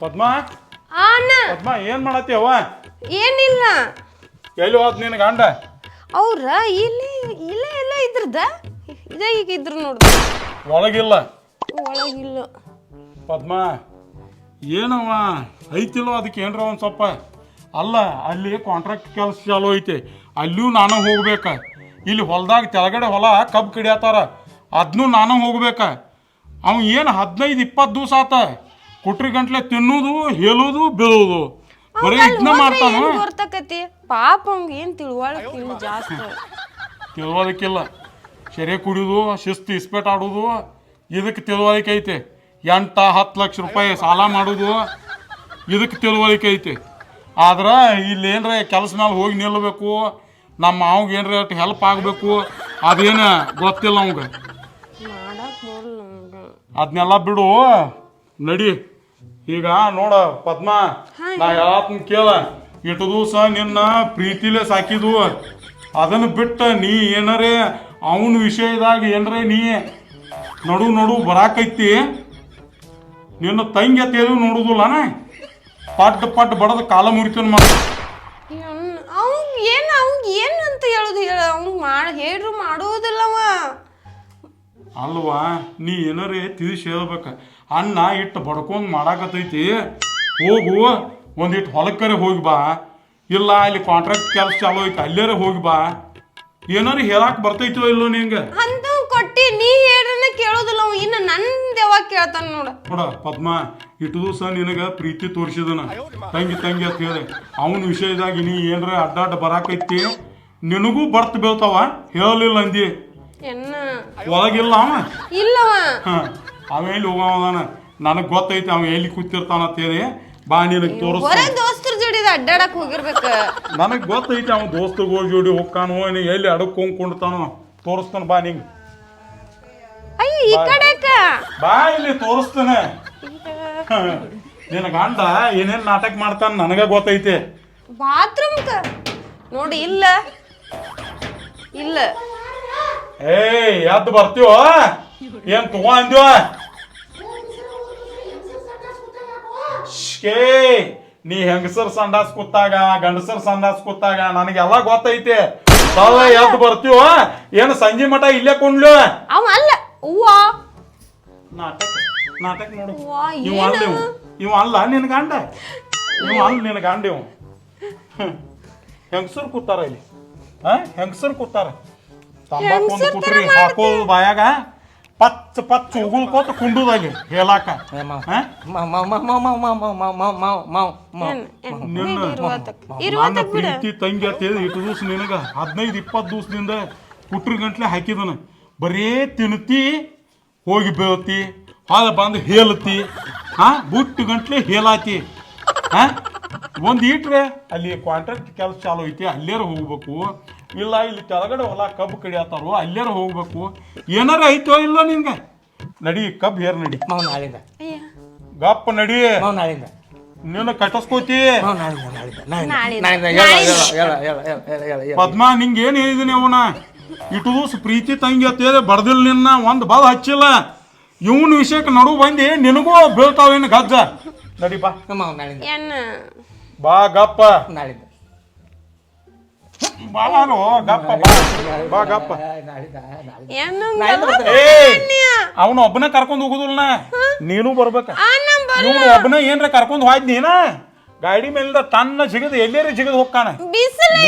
ಪದ್ಮ? ಆ ಅಣ್ಣ ಪದ್ಮ ಏನ್ ಅವ್ವ? ಏನಿಲ್ಲ. ಎಲ್ಲಿ ಹೋದ್ ನಿನ್ ಗಂಡ? ಅವ್ರ ಇಲ್ಲಿ ಇಲ್ಲ ಎಲ್ಲ ಇದ್ರದ ಇದೇ ಈಗ ಇದ್ರು ನೋಡ್ದ ಒಳಗಿಲ್ಲ. ಒಳಗಿಲ್ಲ. ಪದ್ಮ ಏನವ ಐತಿಲ್ಲೋ ಅದಕ್ಕೆ ಏನ್ರ ಒಂದು ಸ್ವಲ್ಪ. ಅಲ್ಲ ಅಲ್ಲಿ ಕಾಂಟ್ರಾಕ್ಟ್ ಕೆಲಸ ಚಾಲು ಐತಿ. ಅಲ್ಲೂ ನಾನು ಹೋಗ್ಬೇಕ. ಇಲ್ಲಿ ಹೊಲ್ದಾಗ ಕೆಳಗಡೆ ಹೊಲ ಕಬ್ಬು ಕಡಿಯತ್ತಾರ ಅದನ್ನೂ ನಾನು ಹೋಗ್ಬೇಕ. ಅವ ಏನು ಹದಿನೈದು ಇಪ್ಪತ್ತು ದಿವಸ ಆತ. ಕುಟ್ರಿ ಗಂಟ್ಲೆ ತಿನ್ನೋದು ಹೇಳೋದು ಬೀಳೋದು. ಬರೀ ಇದನ್ನ ಮಾಡ್ತಾನ? ಪಾಪ ಅವ್ಗೆ ಏನು ತಿಳುವಳಿಕೆ ಇಲ್ಲ ಜಾಸ್ತಿ. ತಿಳುವಳಿಕಿಲ್ಲ ಸೆರೆ ಕುಡಿಯೋದು ಶಿಸ್ತು ಇಸ್ಪೇಟ್ ಆಡೋದು ಇದಕ್ಕೆ ತಿಳುವಳಿಕೆ ಐತೆ. ಎಂಟ ಹತ್ತು ಲಕ್ಷ ರೂಪಾಯಿ ಸಾಲ ಮಾಡೋದು ಇದಕ್ಕೆ ತಿಳುವಳಿಕೆ ಐತೆ. ಆದ್ರೆ ಇಲ್ಲಿ ಏನರ ಕೆಲಸ ಮೇಲೆ ಹೋಗಿ ನಿಲ್ಲಬೇಕು ನಮ್ಮ ಮಾವ್ಗೆ ಏನರ ಹೆಲ್ಪ್ ಆಗಬೇಕು ಅದೇನು ಗೊತ್ತಿಲ್ಲ ಅವಂಗೆ ಅದನ್ನೆಲ್ಲ ಬಿಡು ನಡಿ. ಈಗ ನೋಡ ಪದ್ಮ ನಾ ಹೇಳತ್ನ ಕೇಳ ಇಟ್ಟು ದಿವಸ ನಿನ್ನ ಪ್ರೀತಿಲೆ ಸಾಕಿದ್ವು. ಅದನ್ನು ಬಿಟ್ಟು ನೀ ಏನರೇ ಅವನ ವಿಷಯದಾಗ ಏನರೇ ನೀ ನಡು ನಡು ಬರಾಕೈತಿ. ನಿನ್ನ ತಂಗಿ ತೇದು ನೋಡುದಿಲ್ಲನ? ಪಟ್ ಪಟ್ ಬಡದ ಕಾಲ ಮುರಿತನ ಮಾಡ ಏನು ಏನು ಅಂತ ಹೇಳುದು ಹೇಳ. ಅವ್ನ್ ಮಾಡ ಹೇಳ್ರು ಮಾಡೋದಿಲ್ಲವ. ಅಲ್ವಾ ನೀ ಏನಾರೇ ತಿಳಿಸಿ ಹೇಳ್ಬೇಕ. ಅಣ್ಣ ಇಟ್ಟು ಬಡ್ಕೊಂಡ್ ಮಾಡಾಕತೈತಿ ಹೋಗು ಒಂದಿಟ್ಟು ಹೊಲಕ್ಕರೆ ಹೋಗಿ ಬಾ. ಇಲ್ಲ ಅಲ್ಲಿ ಕಾಂಟ್ರಾಕ್ಟ್ ಕೆಲಸ ಚಾಲೋ ಐತಿ ಅಲ್ಲೇರೆ ಹೋಗಿ ಬಾ. ಏನಾರು ಹೇಳಾಕ್ ಬರ್ತೈತೋ ಇಲ್ಲೋ ನಿಂಗೆ? ಅಂತ ಕೊಟ್ಟಿ ನೀ ಹೇಳ್ರನ್ನ ಕೇಳೋದಿಲ್ಲ ಅವ ನನ್ನ ನಂದ್ ಯಾವಾಗ ಕೇಳ್ತಾನ ನೋಡ. ನೋಡ ಪದ್ಮ ಇಟ್ಟು ದಿವಸ ನಿನಗ ಪ್ರೀತಿ ತೋರಿಸಿದನ. ತಂಗಿ ತಂಗಿ ಅಂತ ಹೇಳಿ. ಅವನ ವಿಷಯದಾಗ ನೀ ಏನ್ರ ಅಡ್ಡಾಡ್ ಬರಾಕೈತಿ. ನಿನಗೂ ಬರ್ತ್ ಬೀಳ್ತಾವ ಹೇಳಲಿಲ್ಲ ಅಂದಿ. ಎನ್ನ? ಒಳಗಿಲ್ಲ ಅವ. ಇಲ್ಲವ. ಹ, ಅವ ಎಲ್ಲಿ ನನಗ್ ನನಗೆ ಗೊತ್ತೈತಿ ಅವ ಎಲ್ಲಿ ಕೂತಿರ್ತಾನ ಅಂತೇಳಿ ಬಾ ನಿನಗೆ ತೋರಿಸ್ತಾನೆ. ದೋಸ್ತರ ಜೋಡಿ ಅಡ್ಡಾಡಕ್ ಹೋಗಿರ್ಬೇಕ. ನನಗೆ ಗೊತ್ತೈತಿ ದೋಸ್ತಗೆ ಹೋಗಿ ಜೋಡಿ ಹೋಗ್ಕಾನೋ ನೀ ಎಲ್ಲಿ ಅಡಕ್ಕೊಂಡ್ ಕುಂಡ್ತಾನೋ. ತೋರಿಸ್ತಾನ ಬಾ ನಿಂಗೆ. ಅಯ್ಯ ಈ ಕಡೆಕ ಬಾ ಇಲ್ಲಿ ತೋರಿಸ್ತಾನೆ. ನಿನ್ ನಿನ್ನ ಗಂಡ ಏನೇನ್ ನಾಟಕ ಮಾಡ್ತಾನ ನನಗ ಗೊತ್ತೈತಿ. ಬಾತ್ರೂಮ್ ನೋಡಿ ಇಲ್ಲ. ಇಲ್ಲ. ಏಯ್ ಎದ್ದು ಬರ್ತೀವೋ? ಏನ್ ತಗೋ ಅಂದ್ಯೋ? ಶ್ಕೇ ನೀ ಹೆಂಗಸರ್ ಸಂಡಾಸ್ ಕೂತಾಗ ಗಂಡಸರ್ ಸಂಡಾಸ್ ಕೂತಾಗ ನನಗೆಲ್ಲ ಗೊತ್ತೈತಿ. ಸಲ್ಲ ಎದ್ದು ಬರ್ತೀವ? ಏನು ಸಂಜೆ ಮಠ ಇಲ್ಲೇ ಕೊಂಡ್ಲು ಅವ ಅಲ್ಲ ಹೂವ. ನಾಟಕ ನಾಟಕ ನೋಡು. ವಾ, ಇವ ಅಲ್ಲ ಇವ. ಇವ ಅಲ್ಲ ನಿನ್ ಗಂಡ. ಇವ ಅಲ್ಲ ನಿನ್ ಗಂಡ ಇವ. ಹೆಂಗಸರು ಕೂತಾರ ಇಲ್ಲಿ? ಹಾ ಹೆಂಗಸರು ಕೂತಾರ? ತಂಬಾಕು ಒಂದು ಕುಟ್ರಿ ಹಾಕೋದು ಬಾಯಾಗ. ಪಚ್ಚ ಪಚ್ಚ ಉಗುಳ್ಕೋತ ಕುಂಡುದಲ್ಲಿ ಹೇಳಾಕ ನಿನ್ನ ಪ್ರೀತಿ ತಂಗಿ ಅಂತ ಹೇಳಿ ಇಟ್ಟು ದಿವಸ ನಿನಗ ಹದಿನೈದು ಇಪ್ಪತ್ತು ದಿವಸದಿಂದ ಕುಟ್ರ ಗಂಟ್ಲೆ ಹಾಕಿದನ ಬರೇ ತಿನ್ತಿ ಹೋಗಿ ಬೀಳತಿ ಹಾಲ ಬಂದು ಹೇಳತಿ ಹಾ ಬುಟ್ಟು ಗಂಟ್ಲೆ ಹೇಳಾತಿ ಹಾ ಒಂದು ಇಟ್ರೆ ಅಲ್ಲಿ ಕಾಂಟ್ರಾಕ್ಟ್ ಕೆಲಸ ಚಾಲು ಐತಿ ಅಲ್ಲೇರ ಹೋಗ್ಬೇಕು ಇಲ್ಲ ಇಲ್ಲಿ ಕೆಳಗಡೆ ಹೊಲ ಕಬ್ಬು ಕಡಿಯತ್ತಾರೋ ಅಲ್ಲೇರ ಹೋಗ್ಬೇಕು. ಏನಾರ ಐತೋ ಇಲ್ಲೋ ನಿನ್ಗೆ? ನಡಿ ಕಬ್ಬು ಹೇರ್ ನಡಿ. ಮಾವ್ ನಾಳಿಂದ. ಗಪ್ಪ ನಡಿ. ಮಾವ್ ನಾಳಿಂದ. ನೀನು ಕಟ್ಟಿಸ್ಕೋತಿ. ಮಾವ್ ನಾಳಿಂದ ನಾಳಿಂದ. ನಾಳಿಂದ. ನಾಳಿಂದ. ನಾಳಿಂದ ಹೇಳ ಹೇಳ ಹೇಳ ಹೇಳ ಹೇಳ ಹೇಳ ಹೇಳ ಪದ್ಮ ನಿಂಗೆ ಏನು ಹೇಳಿದೀನಿ ಅವನ? ಇಟ್ಟು ದಿವಸ ಪ್ರೀತಿ ತಂಗಿ ಅತ್ತೇಳಿ ಬಡ್ದಿಲ್ಲ ನಿನ್ನ ಒಂದು ಬಾದ ಹಚ್ಚಿಲ್ಲ. ಇವನ್ ವಿಷಯಕ್ಕೆ ನಡು ಬಂದಿ ನಿನಗೂ ಬೀಳ್ತಾವೇನು ಗಜ್ಜ? ನಡಿ ಬಾ. ಮಾವ್ ನಾಳಿಂದ. ಏನ್? ಬಾ ಗಪ್ಪ. ನಾಳಿಂದ. ಬಾರೋ ಗಪ್ಪ ಬಾ. ಬಾ ಗಪ್ಪ. ಅವನ ಒಬ್ಬನ ಕರ್ಕೊಂಡು ಹೋಗುದಿಲ್ಲ ನೀನು ಬರ್ಬೇಕ. ಇವನು ಒಬ್ಬನ ಏನ್ರ ಕರ್ಕೊಂಡು ಹೋಯ್ತು ನೀನ? ಗಾಡಿ ಮೇಲಿಂದ ತನ್ನ ಜಿಗದ ಎಲ್ಲೇರಿ ಜಿಗದ ಹೋಗ್ಕಾನ ಬಿಸಿಲು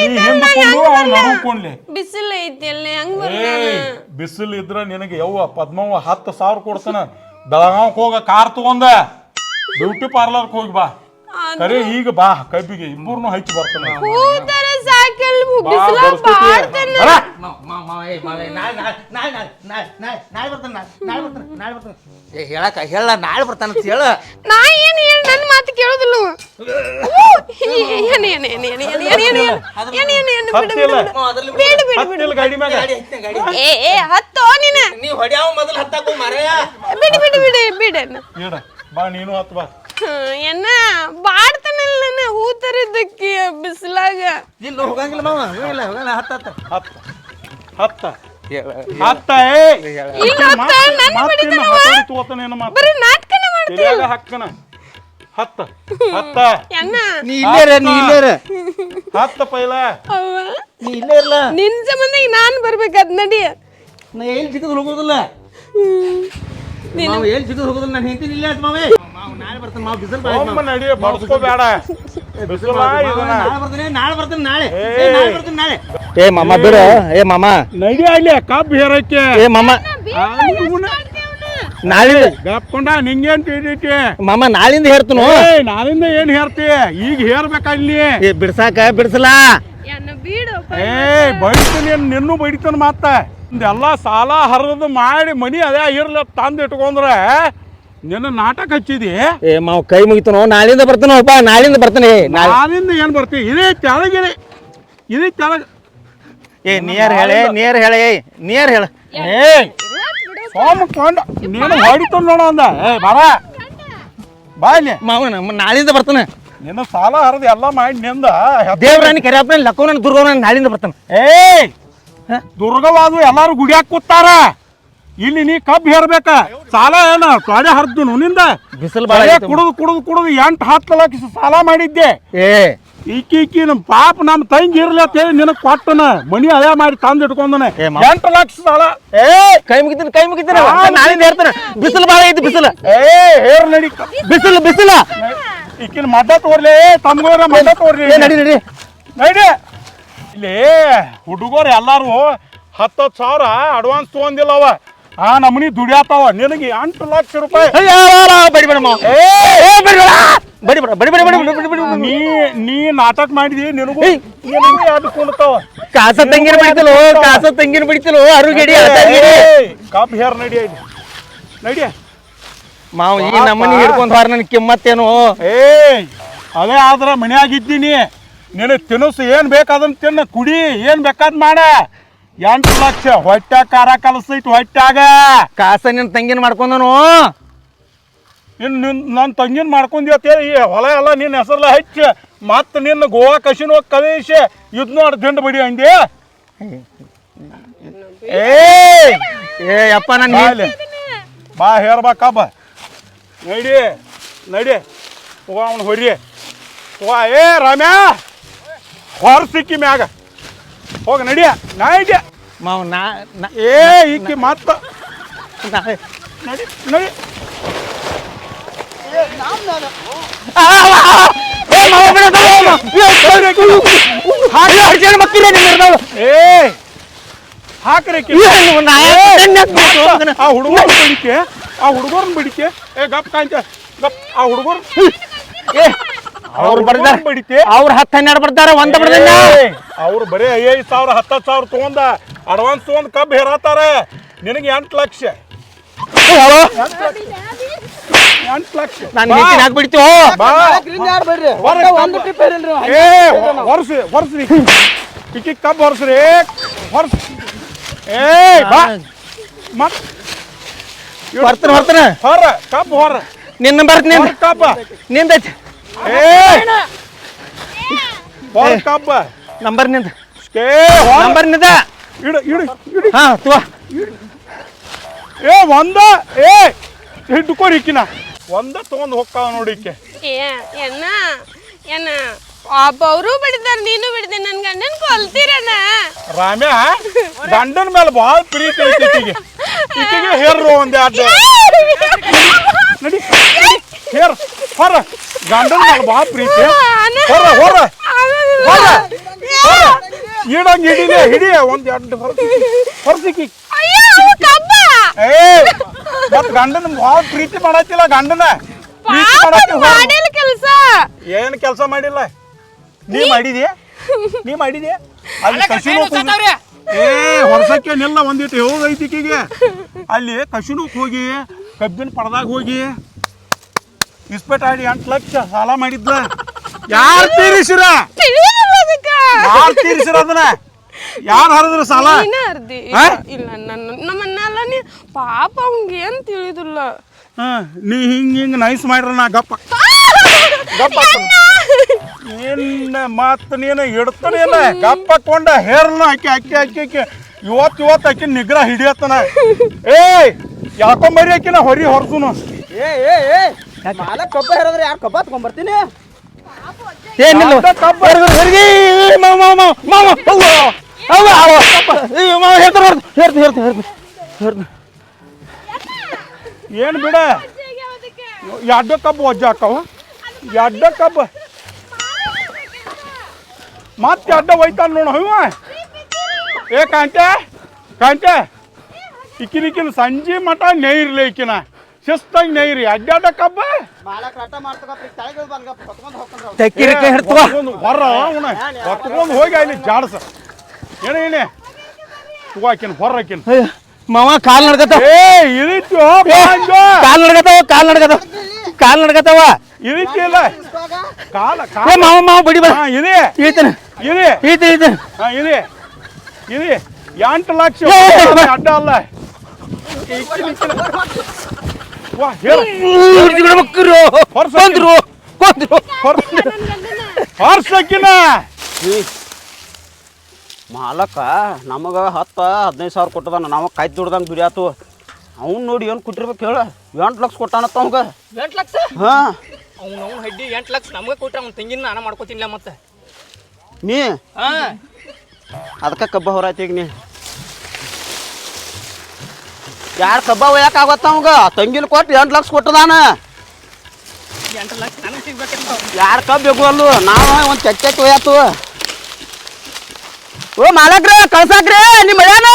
ಬಿಸಿಲು ಇದ್ರ ನಿನಗೆ ಯವ್ವ ಪದ್ಮವ್ವ ಹತ್ತು ಸಾವಿರ ಕೊಡ್ತಾನ. ಬೆಳಗಾವ್ಕ್ ಹೋಗ ಕಾರ್ ತಗೊಂಡ. ಬ್ಯೂಟಿ ಪಾರ್ಲರ್ಗೆ ಹೋಗಿ ಬಾ. ಕರೆ ಈಗ ಬಾ ಕಬ್ಬಿಗೆ. ಇಬ್ಬರನ್ನು ಹಚ್ಚಿ ಬರ್ತಾನೆ. ಬಾಡ್ತೇನೆ ಹೇಳಕ ಹೇಳ ನಾಳೆ ಬರ್ತಾನ ಅಂತ ಹೇಳ. ನಾ ಏನ್ ಹೇಳ ನನ್ನ ಮಾತು ಕೇಳೋದಿಲ್ಲ ಏ ಏ ಹತ್ತೋ ಬಿಡಿ ಬಿಡಿ ಬಿಡಿ. ಬಿಡ ಬಾ ನೀನು ಬಾ. ಎನ್ನ ಬಾಡ್ ನನ್ನ ಹೂ ತರದಕ್ಕೆ ಬಿಸಿಲಾಗ. ಇಲ್ಲ ಹೋಗಂಗಿಲ್ಲ ಮಾವ ಹೋಗಂಗಿಲ್ಲ ಹೋಗಲ್ಲ ಹತ್ತ ಹತ್ತ. ಹತ್ತ ಹತ್ತ. ಹತ್ತ ಏ ಇಲ್ಲ ಹತ್ತ, ನನ್ನ ಬಿಡ್ತಾನವ. ಹತ್ತೋಡಿ ತಗೋತಾನೇನು ಮಾತು ಬರೀ ನಾಟಕನ ಮಾಡ್ತೀಯ? ತಲೆಯಾಗ ಹಕ್ಕನ? ಹತ್ತ ಹತ್ತ. ಅಣ್ಣ ನೀ ಇಲ್ಲೇ ಇರ ನೀ ಇಲ್ಲೇ ಇರ ಹತ್ತ ಪೈಲ. ಅವ್ವ. ನೀ ಇಲ್ಲೇ ಇರಲ್ಲ ನಿನ್ ಸಂಬಂಧ ಈಗ ನಾನ್ ಬರ್ಬೇಕಾದ್ ನಡಿ. ನಾ ಎಲ್ಲಿ ಸಿಗದ್ ಹೋಗೋದಿಲ್ಲ? ನೀನು ಮಾವ ಎಲ್ಲಿ ಸಿಗದ್ ಹೋಗೋದಿಲ್ಲ? ನಾನು ಹೇಳ್ತೀನಿ ಇಲ್ಲೇ ಆಯ್ತು ಮಾವೇ. ಮಾವ ನಾಳೆ ಬರ್ತಾನೆ. ಮಾವ ಬಿಸಿಲು ಬಾಳ ಒಮ್ಮ ನಡಿ ಬಡ್ಸ್ಕೋಬೇಡ. ಬಿಸಿಲು ಇದನ್ನ. ನಾಳೆ ಬರ್ತಾನೆ ನಾಳೆ ಬರ್ತಾನೆ ನಾಳೆ. ಏ. ಏ, ನಾಳೆ ಬರ್ತಾನೆ ನಾಳೆ. ಏ ಮಾಮ ಬಿಡ. ಏ ಮಾಮ. ನಡಿ ಅಲ್ಲಿ ಕಬ್ಬು ಹೇರಕ್ಕೆ. ಏ ಮಾಮ. ನಾಳೆ ಗಪ್ಕೊಂಡ ನಿಂಗೇನ್ ತಿಳಿದೈತಿ ಮಾಮ ನಾಳಿಂದ ಹೇರ್ತನು. ನಾಳಿಂದ ಏನ್ ಹೇರ್ತಿ? ಈಗ ಹೇರ್ಬೇಕ ಅಲ್ಲಿ ಏ ಬಿಡ್ಸಾಕ ಬಿಡ್ಸಲ? ಏ ಬಡಿತೀನಿ ನಿನ್ನೂ ಬಡಿತಾನ ಮತ್ತ ಎಲ್ಲ ಸಾಲ ಹರಿದು ಮಾಡಿ ಮನಿ ಅದೇ ಇರ್ಲ ತಂದು ಇಟ್ಕೊಂಡ್ರೆ ನಿನ್ನ ನಾಟಕ ಹಚ್ಚಿದಿ? ಏ ಮಾವ ಕೈ ಮುಗಿತನು ನಾಳಿಂದ ಬರ್ತಾನ ಒಬ್ಬ ನಾಳಿಂದ ಬರ್ತಾನೆ. ನಾಳೆ ನಾನಿಂದ ಏನ್ ಬರ್ತೀವಿ ಇದೇ ತೆಳಗಿರಿ. ಇದೇ ತೆಳಗ ಏ ನಿಯರ್ ಹೇಳೆ ನಿಯರ್ ಹೇಳೆ ನಿಯರ್ ಹೇಳ. ಏ ಸೋಮ ಕೊಂಡ. ನೀನು ಹೊಡಿತ ನೋಡ ಅಂದ. ಏ ಬರ. ಬಾ ಇಲ್ಲಿ. ಮಾವ ನಮ್ಮ ನಾಳಿಂದ ಬರ್ತಾನೆ. ನಿನ್ನ ಸಾಲ ಹರಿದು ಎಲ್ಲ ಮಾಡಿ ನಿಂದ ದೇವ್ರಾಣಿ ಕರಿಯಪ್ಪನ ಲಕ್ಕವನ ದುರ್ಗವನ ನಾಳಿಂದ ಬರ್ತಾನೆ. ಏ? ದುರ್ಗವಾದು ಎಲ್ಲಾರು ಗುಡಿಯಾಕ ಕೂತಾರ. ಇಲ್ಲಿ ನೀ ಕಬ್ಬು ಹೇರ್ಬೇಕ. ಸಾಲ ಏನ? ತೊಡೆ ಹರಿದು ನಿಂದ ಬಿಸಿಲು ಬಾಳೆ. ಕುಡಿದು ಕುಡಿದು ಕುಡಿದು ಎಂಟು ಹತ್ತು ಲಕ್ಷ ಸಾಲ ಮಾಡಿದ್ದೆ. ಏ. ಈಕಿ ಈಕಿ ನಮ್ ಪಾಪ ನಮ್ ತಂಗಿ ಇರ್ಲಿ ಅಂತ ಹೇಳಿ ನಿನಗೆ ಕೊಟ್ಟನ. ಮನಿ ಅದೇ ಮಾಡಿ ತಂದು ಇಟ್ಕೊಂಡನ ಎಂಟು ಲಕ್ಷ ಸಾಲ. ಏ ಕೈ ಮುಗಿತೀನಿ ಕೈ ಮುಗಿತೀನಿ. ನಾನೇ ಹೇಳ್ತೇನೆ. ಬಿಸಿಲು ಬಾಳೆ ಐತಿ ಬಿಸಿಲು. ಏ ಹೇರ್ ನಡಿ. ಬಿಸಿಲು ಬಿಸಿಲು. ಈಕಿನ ಮಡ್ಡ ತೋರ್ಲಿ. ತಮ್ಗೋರ ಮಡ್ಡ ತೋರ್ಲಿ ಏ ನಡಿ ನಡಿ ನಡಿ. ಇಲ್ಲಿ ಹುಡುಗರು ಎಲ್ಲಾರು ಹತ್ತತ್ತು ಸಾವಿರ ಅಡ್ವಾನ್ಸ್ ತೊಗೊಂದಿಲ್ಲ ಅವ. ಆ ನಮನಿ ದುಡಿಯಾತಾವ ನಿನಗೆ ಎಂಟು ಲಕ್ಷ ರೂಪಾಯಿ ಬಡಿ ಬೇಡ ಏ ಏ ಬಡಿ ಬೇಡ ಬಡಿ ಬೇಡ ಬಡಿ ನೀ ನೀ ನಾಟಕ ಮಾಡಿದಿ ನಿನಗೂ ಎರಡು ಕುಂಡ್ತಾವ ಕಾಸ ತಂಗಿನ ಬಿಡಿತಲು ಕಾಸ ತಂಗಿನ ಬಿಡಿತಲು ಅರುಗೆಡಿ ಕಾಪ್ ಹೇರ್ ನಡಿ ಇಲ್ಲಿ ನಡಿ ಮಾವ ಈ ನಮ್ಮನಿ ಹಿಡ್ಕೊಂಡ್ ಹಾರ ನನ್ ಕಿಮ್ಮತ್ತೇನು ಏಯ್ ಅದೇ ಆದ್ರ ಮನೆಯಾಗಿದ್ದೀನಿ ನಿನಗೆ ತಿನಸು ಏನ್ ಬೇಕಾದ್ ತಿನ್ನ ಕುಡಿ ಏನ್ ಬೇಕಾದ್ ಮಾಡ ಎಂಟು ಲಕ್ಷ ಹೊಟ್ಟೆ ಕಾರ ಕಲಸೈತಿ ಹೊಟ್ಯಾಗ. ಕಾಸ ನಿನ್ ತಂಗಿನ ಮಾಡ್ಕೊಂಡನು. ಇನ್ನು ನಿನ್ ನನ್ನ ತಂಗಿನ ಮಾಡ್ಕೊಂಡಿ ಈ ಹೊಲ ಎಲ್ಲ ನಿನ್ನ ಹೆಸರಲ್ಲ ಹಚ್ಚಿ ಮತ್ತೆ ನಿನ್ನ ಗೋವಾ ಕಸಿನೋ ಕಳಿಸಿ ಇದ್ ನೋಡಿ ದಿಂಡು ಬಡಿ ಅಂದಿ. ಏಯ್! ಏ ಅಪ್ಪ ನನ್ ಬಾ ಹೇಳ್ಬೇಕ ಬಾ ಹೇರ್ಬಾ ಕಬ್ಬ. ನಡಿ ನಡಿ. ಹೋಗ ಅವನು ಹೊರಿ. ಹೋಗ ಏ ರಾಮ್ಯಾ. ಹೊರ ಸಿಕ್ಕಿ ಮ್ಯಾಗ. ಹೋಗ ನಡಿಯ ನಾ ಇದ್ಯ ಮಾವ ನಾ ನಾ ಏ ಈಕಿ ಮತ್ತ ನಾ- ನಡಿ ನಡಿ ಆ, ಆ, ಆ, ಏ ಮಾವ ಬಿಡ, ಬಿಡ, ಮಾವ. ಹಾಕಿ ಅರ್ಜೆಂಟ್ ಮಕ್ಕಿಲ್ಲ ನಿನ್ನ ಇರ್ತಾವ. ಏ ಹಾಕ್ರಿ ಆಕಿ. ಏನು ನಾ ಯಾಕೆ ನನ್ನ ಹತ್ರ ಬಿಟ್ಟು ಹೋಗ್ತಾನೆ? ಆ ಹುಡುಗರ್ನ ಬಿಡಿಕೆ ಆ ಹುಡುಗರ್ನ ಬಿಡಿಕೆ ಏ ಗಪ್ ಕಾಂತ ಗಪ್ ಆ ಹುಡುಗರ್ ಏ ಅವ್ರು ಬರ್ದಾರ. ಬಡಿತೆ ಅವ್ರ ಹತ್ತು ಹನ್ನೆರಡು ಬರ್ತಾರ ಒಂದ ಬರ್ದಿಲ್ಲ. ಅವ್ರು ಬರೀ ಐದು ಸಾವಿರ ಹತ್ತತ್ತು ಸಾವಿರ ತೊಗೊಂಡ ಅಡ್ವಾನ್ಸ್ ತೊಗೊಂಡು ಕಬ್ಬು ಹೇರತ್ತಾರ. ನಿನಗೆ ಎಂಟು ಲಕ್ಷ. ಎಂಟು ಲಕ್ಷ. ನಾನು ಬಾ, ಹಾಕ್ಬಿಡ್ತೀವೋ ಒಂದು. ಟ್ರಿಪ್ ಏ ವರ್ಷ ಇಕ್ಕಿ ಕಬ್ಬು ಹೊರಸ್ರಿ. ಹೊರಸ್. ಏ ಬಾ. ಮತ್ ಬರ್ತಾನೆ ಬರ್ತಾನೆ. ಹೊರ ಕಬ್ಬು ಹೊರ. ನಿನ್ನ ಬರ್ತ ನಿಂದ ಹೊರ ಕಬ್ಬ ನಿಂದೈತಿ. ಕಬ್ಬ. ನಂಬರ್ನಿಂದ. ನಂಬರ್ನಿಂದ. ಇಡು ಇಡು ಇಡು. ಹಾ ತುವ ಏ ಒಂದ ಏ ಹಿಡ್ಕೋರಿ ಇಕ್ಕಿನ ಒಂದ ತಗೊಂಡ್ ಹೋಗ್ತಾವ ನೋಡಿ ಈಕೆ. ಅಪ್ಪ ಎಣ್ಣ ಎಣ್ಣ ಒಬ್ಬರು ನೀನು ಬಿಡಿದೆ ನನ್ ಗಂಡನ್ ಕೊಲ್ತೀರಣ್ಣ ರಾಮ್ಯ ಗಂಡನ ಮೇಲೆ ಭಾಳ ಪ್ರೀತಿ ಐತಿ ಈಕಿಗೆ. ಈಕಿಗೆ ಹೇರ್ರು ಒಂದ್ ಎರಡು. ನಡಿ. ಹೇರ್ ಹೊರ. ಗಂಡನ ಮೇಲೆ ಭಾಳ ಪ್ರೀತಿ. ಹೊರ ಹೊರ. ಹೊರ. ಇಡಂಗ್ ಹಿಡಿಲೆ ಹಿಡಿ ಒಂದ್ ಎರಡು ಹೊರ ಹೊರಸಿಕ್ಕಿ ಅಯ್ಯೋ ಅವ ಕಬ್ಬ. ಏ ಮತ್ ಗಂಡನ ಭಾಳ ಪ್ರೀತಿ ಮಾಡತ್ತಿಲ್ಲ ಗಂಡನ. ಪ್ರೀತಿ ಮಾಡತ್ತಿಲ್ಲ ಮಾಡತ್ತಿ ಕೆಲಸ. ಏನ್ ಕೆಲಸ ಮಾಡಿಲ್ಲ? ನೀ ಮಾಡಿದಿ ನೀ ಮಾಡಿದ್ಯಾ? ಅಲ್ಲಿ ಕಸಿನೋ ಏ ಹೊರಸಕ್ಕೆ ನಿಲ್ಲ ಒಂದಿಟ್ಟು ಹೇಳೋದೈತಿ ಈಕಿಗೆ. ಅಲ್ಲಿ ಕಸಿನೋಕ್ ಹೋಗಿ ಕಬ್ಬಿನ ಪಡ್ದಾಗ ಹೋಗಿ ಇಸ್ಪೇಟ್ ಆಡಿ ಎಂಟು ಲಕ್ಷ ಸಾಲ ಮಾಡಿದ್ಲ ಯಾರು ತೀರಿಸಿರ? ಯಾರು ತೀರಿಸಿರ ಅದನ್ನ? ಯಾರು ಹರಿದ್ರು ಸಾಲ? ನೀನ ಅರ್ದಿ ಇಲ್ಲ ನನ್ನ ನಮ್ಮನ್ನೆಲ್ಲ ನೀ ಪಾಪ ಅವಂಗ ಏನ್ ತಿಳಿದಿಲ್ಲ. ಹಾ ನೀ ಹಿಂಗೆ ಹಿಂಗೆ ನೈಸ್ ಮಾಡ್ರ ನಾ ಗಪ್ಪ. ಗಪ್ಪ ಏನ್ ಮಾತು ನೀನು ಹಿಡ್ತಾನೇನ ಗಪ್ಪ ಕೊಂಡ ಹೇರ್ನ ಅಕ್ಕಿ ಅಕ್ಕಿ ಅಕ್ಕಿ ಅಕ್ಕಿ ಇವತ್ತು ಇವತ್ತು ಅಕ್ಕಿ ನಿಗ್ರ ಹಿಡಿಯತ್ತನ. ಏಯ್ ಯಾಕೊಂಬರಿ ಅಕ್ಕಿನ ಹೊರಿ ಹೊರಸುನು. ಏ ಏ ಏ! ಮಾಲ ಕಬ್ಬ ಹೇರಿದ್ರೆ ಯಾರು ಕಬ್ಬ ತಗೊಂಡ್ಬರ್ತೀನಿ ಏನಿಲ್ಲ ಕಬ್ಬ. ಹೊರಗೆ ಮಾವ ಮಾವ ಮಾವ ಮಾವ ಅವ್ವ ಅಯ್ಯೋ ಮಾವ ಹೇಳ್ತಾರೆ ಹೇಳ್ತೀನಿ ಹೇಳ್ತೀನಿ ಏನು ಬಿಡ ಎಡ್ಡ ಕಬ್ಬು ವಜ್ಜ ಹಾಕವ ಕಬ್ಬು ಮತ್ತೆ ಅಡ್ಡ ಒಯ್ತಾನೆ ನೋಡು ಇವ ಏ ಕಾಂತೆ ಕಾಂತೆ ಇಕ್ಕಿನ ಇಕ್ಕಿನ ಸಂಜೆ ಮಟ ನೇಯ್ರಲಿ ಇಕ್ಕಿನ ಶಿಸ್ತಾಗಿ ನೈರಿ ಅಡ್ಡಾಡ ಕಬ್ಬ ಮಾಲಕ್ ರಟ್ಟ ಮಾಡ್ತಕಪ್ಪ ತಲೆಗಳು ಬಂದ್ಗಪ್ಪ ಕತ್ಕೊಂಡ್ ಹೋಗ್ಕೊಂಡ್ರ ತೆಕ್ಕಿರಿ ಕೈ ಹಿಡ್ತವ ಹೊರ ಅವನ. ಹೊತ್ಕೊಂಡು ಹೋಗಿ ಅಲ್ಲಿ ಜಾಡ್ಸ. ಏನ ಏನೇ? ತಗೋ ಆಕಿನ ಹೊರ ಆಕಿನ. ಅಯ್ಯೋ, ಮಾವ ಕಾಲ್ ನಡ್ಕತಾವ ಏ ಇಳಿತು ಕಾಲ್ ನಡ್ಕತಾವ ಕಾಲ್ ನಡ್ಕತಾವ ಕಾಲ್ ನಡ್ಕತಾವ ಇರಿತಿ ಇಲ್ಲ ಕಾಲ. ಕಾಲ ಮಾವ ಮಾವ ಬಡಿ ಬಾ. ಹಾ ಇದೆ ಈತನ ಇದೆ ಈತ ಈತ ಹಾ ಇದೆ ಇದೆ ಎಂಟು ಲಕ್ಷ ಅಡ್ಡ ಅಲ್ಲ. ವಾ ಹೇಳ. ಕೊಂದ್ರು ಕೊಂದ್ರು ಹೊರ್ಸಕ್ಕಿನ. ಮಾಲಕ ನಮಗ ಹತ್ತ ಹದಿನೈದು ಸಾವಿರ ಕೊಟ್ಟದಾನ. ನಾವು ಕೈ ದುಡ್ದಂಗೆ ದುಡಿಯಾತು ಅವ್ನು ನೋಡಿ ಏನು ಕೊಟ್ಟಿರ್ಬೇಕು ಹೇಳ. ಎಂಟು ಲಕ್ಷ ಕೊಟ್ಟಾನತ್ತ ಅವಂಗ. ಎಂಟು ಲಕ್ಷ? ಹಾ. ಅವ್ನು ಅವ್ನು ಹಡ್ಡಿ ಎಂಟು ಲಕ್ಷ ನಮಗೆ ಕೊಟ್ಟ ಅವ್ನು ತಂಗಿನ ನಾನು ಮಾಡ್ಕೊತೀನಿ ಮತ್ತೆ. ನೀ? ಅದಕ್ಕ ಅದಕ್ಕೆ ಕಬ್ಬ ಹೊರಾಯ್ತಿ ಈಗ ನೀ. ಯಾರು ಕಬ್ಬ ಒಯ್ಯಾಕ ಆಗತ್ತ ಅವಂಗ? ತಂಗಿನ ಕೊಟ್ಟು ಎಂಟು ಲಕ್ಷ ಕೊಟ್ಟದಾನ ಎಂಟು ಲಕ್ಷ ನನಗೆ ಸಿಗ್ಬೇಕಂತ ಯಾರು ಕಬ್ಬು ಬೇಕು ಅಲ್ಲು? ನಾವು ಒಂದು ಚಚ್ಚಕ್ಕೆ ಒಯ್ಯಾತು ಓ ಮಾಲಕ್ರ ಕಳ್ಸಾಕ್ರಿ ನಿಮ್ಮ ಏನ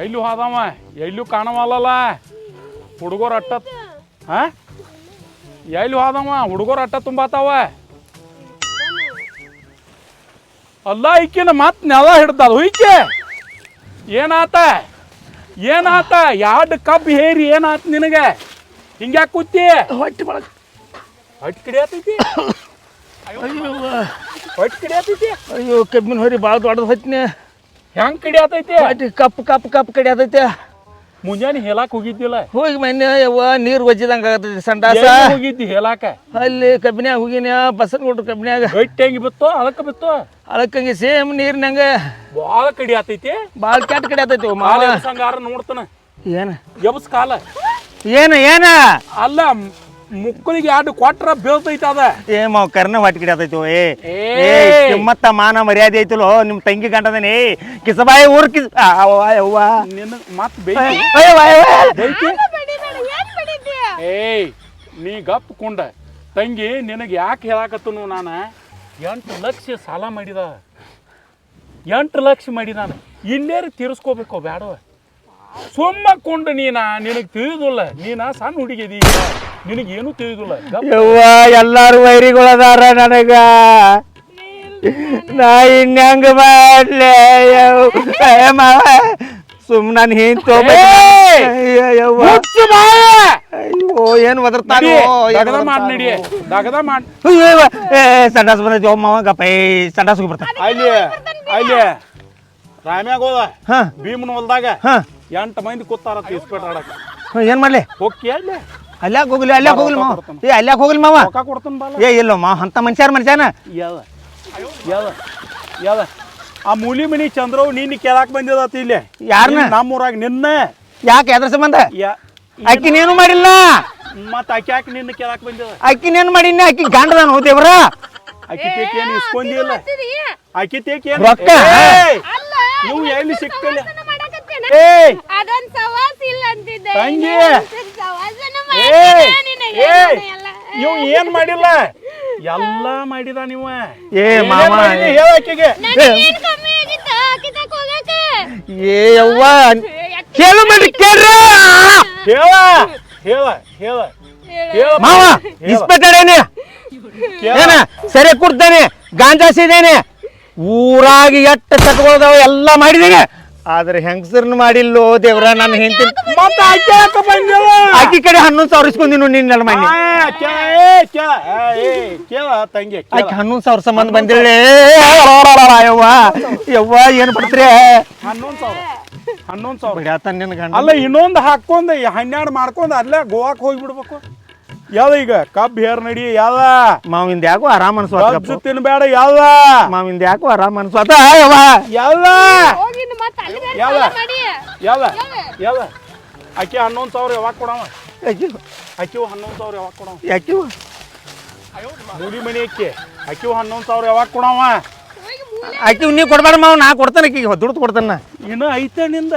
ಎಲ್ಲೂ ಹೋದವ ಎಲ್ಲೂ ಕಾಣವಲ್ಲ ಹುಡುಗರು ಅಟ್ಟ ಹಾ ಎಲ್ಲೂ ಹೋದವ ಹುಡುಗರು ಅಟ್ಟ ತುಂಬಾತಾವ? ಅಲ್ಲ ಈಕಿನ ಮತ್ ನೆಲ ಹಿಡ್ದದ ಹುಯ್ಕೆ ಏನಾತ? ಏನಾತ? ಎರಡು ಕಬ್ಬು ಹೇರಿ ಏನಾತ ನಿನಗೆ? ಹಿಂಗ್ಯಾಕೆ ಕೂತಿ? ಹೊಟ್ಟೆ ಬಳಕ ಹೊಟ್ಟೆ ಕಡಿಯತೈತಿ ಹೊಟ್ಟೆ ಕಡಿಯತೈತಿ ಅಯ್ಯೋ ಕಬ್ಬಿನ ಹೊರಿ ಭಾಳ ದೊಡ್ಡದು ಹೊತ್ತಿನ ಹೆಂಗ್ ಕಡಿಯತೈತಿ ಹೊಟ್ಟೆ ಕಪ್ ಕಪ್ ಕಪ್ ಕಡಿಯತೈತೆ ಮುಂಜಾನೆ ಹೇಳಕ್ ಹೋಗಿದ್ದಿಲ್ಲ. ಹೋಗಿ ಮೊನ್ನೆ ಯವ್ವ ನೀರು ಒಜ್ಜಿದಂಗ ಆಗತೈತಿ ಸಂಡಾಸ. ಎಲ್ಲಿ ಹೋಗಿದ್ದಿ ಹೇಳಾಕ? ಅಲ್ಲಿ ಕಬ್ಬಿನ್ಯಾಗ ಹೋಗಿನ ಬಸನ್ ಕೊಡ್ರಿ ಕಬ್ಬಿನ್ಯಾಗ ಗಟ್ಟಿ ಹೆಂಗ್ ಬಿತ್ತು ಅದಕ್ಕ ಬಿತ್ತು? ಅದಕ್ಕಂಗೆ ಸೇಮ್ ನೀರಿನಂಗೆ. ಬಾಳ ಕಡಿ ಆತೈತಿ. ಭಾಳ ಕೆಟ್ಟ ಕಡಿ ಆತೈತಿ ಮಾವ. ಕಾಲ ಸಂಗಾರ ನೋಡ್ತಾನ. ಏನು? ಎಬ್ಸ್ ಕಾಲ. ಏನು ಏನ? ಅಲ್ಲ ಮುಕ್ಕಳಿಗೆ ಎರಡು ಕೊಟ್ರ ಬೀಳ್ತೈತ ಅದ. ಏ ಮಾವ್ ಕರ್ನ ಹೊಟ್ಟೆ ಕಿಡಿಯತೈತಿ ಏ. ಏ. ಏ ಕಿಮ್ಮತ್ತ ಮಾನ ಮರ್ಯಾದೆ ಐತಲೋ ನಿಮ್ಮ ತಂಗಿ ಗಂಟದನೇ ಕಿಸಬಾಯಿ ಊರ್ ಕಿಸ್ ಆ, ಅವ್ವ ಯವ್ವ ನಿನ್ನ ಮತ್ ಏಯ್ ನೀ ಗಪ್ ಕುಂಡ. ತಂಗಿ ನಿನಗೆ ಯಾಕೆ ಹೇಳಾಕತ್ತನು ನಾನು? ಎಂಟು ಲಕ್ಷ ಸಾಲ ಮಾಡಿದ. ಎಂಟು ಲಕ್ಷ ಮಾಡಿ ನಾನು. ಇಲ್ಲೇರಿ ತೀರಿಸ್ಕೋಬೇಕು ಬೇಡವ ಸುಮ್ಮ ಕೊಂಡು ನೀನಾ ನಿನಗೆ ತಿಳಿದಿಲ್ಲ. ನೀನಾ ಸಣ್ಣ ನಿನಗೇನು ತಿಳಿದಿಲ್ಲ ಯವ್ವ ಎಲ್ಲಾರು ವೈರಿಗಳದಾರ ನನಗ ನಾ ಇನ್ಯಂಗ ಮಾಡ್ಲೆ ಮಾವ ಸುಮ್ ನಾನು ಹಿಂಗ್ ಏಯ್! ಯವ್ವ! ಅಯ್ಯೋ ಏನ್ ಒದರ್ತಾನೆ ದಗದ ಮಾಡ್ ನಡಿ ದಗದ ಮಾಡ್ ಸಂಡಾಸ್ ಬಂದೈತಿ ಅಮ್ಮ ಮಾವ ಗಪ್ಪ ಏ ಸಂಡಾಸ್ ಹೋಗಿ ಬರ್ತಾನೆ ಅಲ್ಲಿ ಅಲ್ಲಿ ರಾಮ್ಯಾಗ ಹೋದ ಹಾ ಭೀಮನ ಹೊಲ್ದಾಗ ಹಾ ಎಂಟು ಮಂದಿ ಕೂತಾರ ಇಸ್ಪೇಟ್ ಆಡಕ್ಕೆ ಏನ್ ಮಾಡ್ಲಿ ಹೋಗಿ ಅಲ್ಲಿ ಅಲ್ಯಾಕ್ ಹೋಗ್ಲಿ ಅಲ್ಲ ಹೋಗ್ಲಿ ಮಾವ. ಏ ಅಲ್ಯಾಕ್ ಹೋಗ್ಲಿ ಮಾವ. ರೊಕ್ಕ ಕೊಡ್ತಾನ ಬಾಲ. ಏ ಇಲ್ಲ ಮಾವ ಅಂತ ಮನುಷ್ಯಾರ ಮನುಷ್ಯನ. ಯಾವ ಯಾವ ಯಾವ. ಆ ಮೂಲಿ ಮನಿ ಚಂದ್ರವ್ ನೀನ್ ಕೇಳಾಕ್ ಬಂದಿದತ್ ಇಲ್ಲಿ. ಯಾರನ್ನ ನೀನ್ ನಮ್ಮೂರಾಗ ನಿನ್ನ. ಯಾಕೆ ಎದ್ರ ಸಂಬಂಧ ಯಾ- ಅಕ್ಕಿನೇನು ಮಾಡಿಲ್ಲ? ಮತ್ತ ಆಕಿ ಯಾಕೆ ನಿನ್ನ ಕೇಳಾಕ್ ಬಂದಿದ? ಅಕ್ಕಿನೇನು ಮಾಡಿನ ಅಕ್ಕಿ ಗಂಡದ ಹೋದೇವ್ರ ಆಕಿ ತೇಕ್ ಏನು ಇಸ್ಕೊಂಡಿಲ್ಲ? ಅಕ್ಕಿ ತೇಕ್ ಏನು? ರೊಕ್ಕ? ಏಯ್! ಅಲ್ಲ ನೀವು ಎಲ್ಲಿ ಸಿಕ್ತಿಲ್ಲ ಏ ಏಯ್! ಅದೊಂದ್ ಸವಾಸ ಇಲ್ಲ ಅಂತಿದ್ದೆ. ತಂಗಿ. ನೀವು ಏನ್ ಮಾಡಿಲ್ಲ? ಎಲ್ಲ ಮಾಡಿದ ನೀವ? ಏ ಮಾಮ ಹೇಳ ಆಕಿಗೆ ನನಗೇನ್ ಕಮ್ಮಿ ಆಗಿತ್ತ? ಕಿತ್ತಕ್ ಹೋಗಾಕ ಏ ಯವ್ವ ಕೇಳು ಮಾಡ್ರಿ ಕೇಳ್ರ. ಹೇಳ ಹೇಳ ಹೇಳ. ಮಾವ ಇನ್ಸ್ಪೆಕ್ಟರ್ ಏನೇ ಏನ ಸರಿ ಕೊಡ್ತೇನೆ. ಗಾಂಜಾ ಸಿದೇನೆ. ಊರಾಗಿ ಎಟ್ಟ ಚಟಗಳದಾವ ಎಲ್ಲ ಮಾಡಿದೇನೆ. ಆದ್ರೆ ಹೆಂಗಸರ್ನ ಮಾಡಿಲ್ಲೋ ದೇವ್ರ ನನ್ನ ಹೆಂಡತಿ ಮತ್ತೆ ಆಕಿ ಯಾಕ ಬಂದಿಲ್ಲ ಆಕಿ ಕಡೆ ಹನ್ನೊಂದು ಸಾವಿರ ಇಸ್ಕೊಂಡಿನು ನಿನ್ನ ಮನೆ. ಕೇಳ ತಂಗಿ. ಆಕಿ ಹನ್ನೊಂದು ಸಾವಿರ ಸಂಬಂಧ ಬಂದಿಳೆ ಯವ್ವ ಯವ್ವ ಏನ್ ಪಡ್ತ್ರಿ ಹನ್ನೊಂದ್ ಸಾವಿರ. ಹನ್ನೊಂದ್ ಸಾವಿರ. ಬಿಡಾತ ನಿನ್ನ ಗಂಡ. ಅಲ್ಲ ಇನ್ನೊಂದು ಹಾಕೊಂಡ್ ಹನ್ನೆರಡು ಮಾಡ್ಕೊಂಡ್ ಅಲ್ಲೇ ಗೋವಾಕ್ ಹೋಗ್ಬಿಡ್ಬೇಕು. ಯಾವ ಈಗ? ಕಬ್ಬು ಹೇರ್ ನಡಿ ಯಾವ ಮಾವಿಂದ ಯಾಕೋ ಆರಾಮ್ ಅನ್ಸು ತಿನ್ಬೇಡ ಯಾವ ಮಾವಿಂದ ಯಾಕೋ ಆರಾಮ್ ಅನ್ಸ್ವಾತ. ಯವ್ವ. ಯಾವ ಹೋಗಿ ಮತ್ತೆ ಅಲ್ಲಿ ಬೇರೆ ಯಾವ? ಸಾಲ ಮಾಡಿ. ಯಾವ ಯಾವ ಆಕೆ ಹನ್ನೊಂದು ಸಾವಿರ ಯಾವಾಗ ಕೊಡವ? ಯಾಕೆ ಆಕಿವು ಹನ್ನೊಂದು ಸಾವಿರ ಯಾವಾಗ ಕೊಡವ? ಯಾಕೆ ಮೂಲಿ ಮನಿ ಅಕ್ಕಿ. ಆಕಿವು ಹನ್ನೊಂದು ಸಾವಿರ ಯಾವಾಗ ಕೊಡವ? ಆಕೆ ನೀವು ಕೊಡ್ಬೇಡ ಮಾವ ನಾ ಕೊಡ್ತಾನೆ ಆಕಿಗೆ ದುಡ್ಡು ಕೊಡ್ತಾನ ಇನ್ನ ಐತೆ ನಿಂದ?